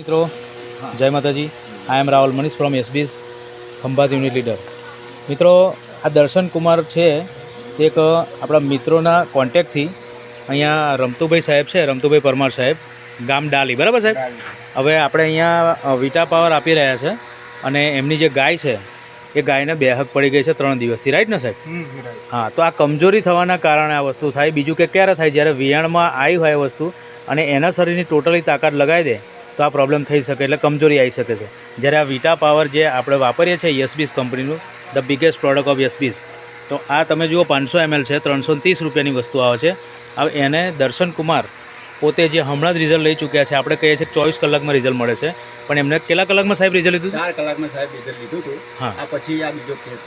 મિત્રો જય માતાજી. I am Rahul Manish from એસબીસ Khambhat unit leader મિત્રો આ દર્શન કુમાર છે એક આપણા મિત્રોના કોન્ટેક્ટથી અહીંયા રમતુભાઈ સાહેબ છે રમતુભાઈ પરમાર સાહેબ ગામ ડાલી બરાબર સાહેબ? હવે આપણે અહીંયા વિટા પાવર આપી રહ્યા છે અને એમની જે ગાય છે એ ગાયને બેહક પડી ગઈ છે ત્રણ દિવસથી રાઈટ ને સાહેબ? હા તો આ કમજોરી થવાના કારણે આ વસ્તુ થાય. બીજું કે ક્યારે થાય? જ્યારે વિયાણમાં આવી હોય વસ્તુ અને એના શરીરની ટોટલી તાકાત લગાવી દે તો આ પ્રોબ્લેમ થઈ શકે એટલે કમજોરી આવી શકે છે. જ્યારે આ વિટા પાવર જે આપણે વાપરીએ છીએ યસબીસ કંપનીનું ધ બિગેસ્ટ પ્રોડક્ટ ઓફ યસબીસ તો આ તમે જુઓ પાંચસો એમએલ છે ત્રણસો ત્રીસ રૂપિયાની વસ્તુ આવે છે. હવે એને દર્શન કુમાર પોતે જે હમણાં જ રિઝલ્ટ લઈ ચૂક્યા છે આપણે કહીએ છીએ ચોવીસ કલાકમાં રિઝલ્ટ મળે છે. પણ એમને કેટલા કલાકમાં સાહેબ રિઝલ્ટ લીધું? ચાર કલાકમાં સાહેબ રિઝલ્ટ લીધું હતું. હા. પછી આ બીજો કેસ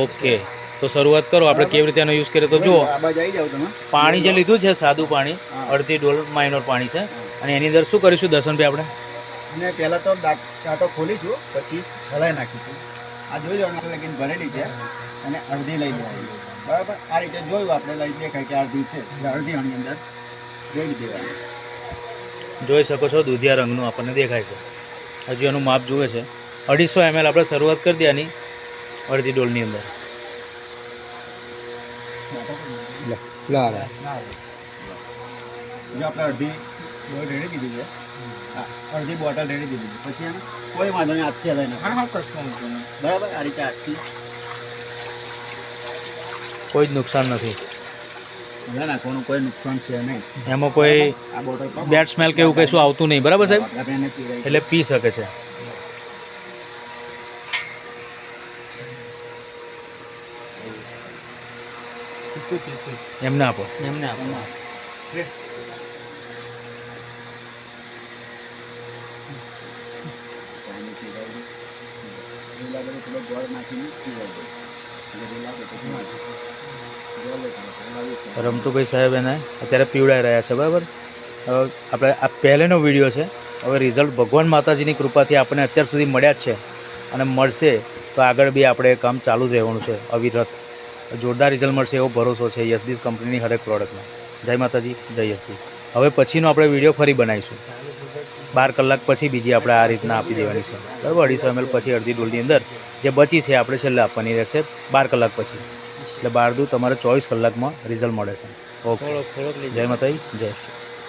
ઓકે. તો શરૂઆત કરો આપણે કેવી રીતે એનો યુઝ કરીએ? તો જુઓ પાણી જે લીધું છે સાદું પાણી અડધી ડોલ માઇનોર પાણી છે. અને એની અંદર શું કરીશું દર્શનભાઈ આપણે? અને પહેલાં તો દાંત- દાંતો ખોલીશું પછી હલાવી નાખીશું. આ જોઈ લો આપણે લગીને ભરેલી છે. અને અડધી લઈ લેવાની. બરાબર? આ રીતે જોયું આપણે લઈ દેખાય કે અડધી છે. અડધી આની અંદર રેડી દેવાની. જોઈ શકો છો દૂધિયા રંગનું આપણને દેખાય છે. હજી એનું માપ જુએ છે. અઢીસો એમએલ આપણે શરૂઆત કરી દેવાની અડધી ડોલની અંદર. જો આપણે અડધી બોટલ રેડી દીધી છે? હા, અડધી બોટલ રેડી દીધી છે. પછી એમ કોઈ વાંધો નહીં હાથથી હલાઈ નહીં. બરાબર આ રીતે હાથથી. કોઈ જ નુકસાન નથી. હલાઈ નાખવાનું કોઈ નુકસાન છે નહીં. એમાં કોઈ આ બોટલ બેડ સ્મેલ કે એવું કશું આવતું નહીં. બરાબર સાહેબ? એટલે પી શકે છે. એમને આપો. એમને આપો. લીલા કરી થોડો ગોળ નાખીને પીવડાવી દો. એટલે લીલા બધું પીવડાવી દો. ગોળ લેતા આવજો. હલાવી છે. રમતુભાઈ સાહેબ એને અત્યારે પીવડાઈ રહ્યા છે, બરાબર હવે આપણે આ પહેલેનો વીડિયો છે હવે રિઝલ્ટ ભગવાન માતાજીની કૃપાથી આપણને અત્યાર સુધી મળ્યા જ છે અને મળશે તો આગળ બી આપણે કામ ચાલુ જ રહેવાનું છે, અવિરત જોરદાર રિઝલ્ટ મળશે એવો ભરોસો છે યસબીસ કંપનીની હરેક પ્રોડક્ટમાં જય માતાજી, જય યસબીસ હવે પછીનો આપણે વીડિયો ફરી બનાવીશું બાર કલાક પછી બીજી આપણે આ રીતના આપી દેવાની છે. બરાબર? અઢીસો એમએલ પછી અડધી ડોલની અંદર જે બચી છે આપણે છેલ્લે આપવાની રહેશે બાર કલાક પછી. એટલે બાર દૂધ તમારે ચોવીસ કલાકમાં રિઝલ્ટ મળે છે. ઓકે જય માતાજી જય શ્રી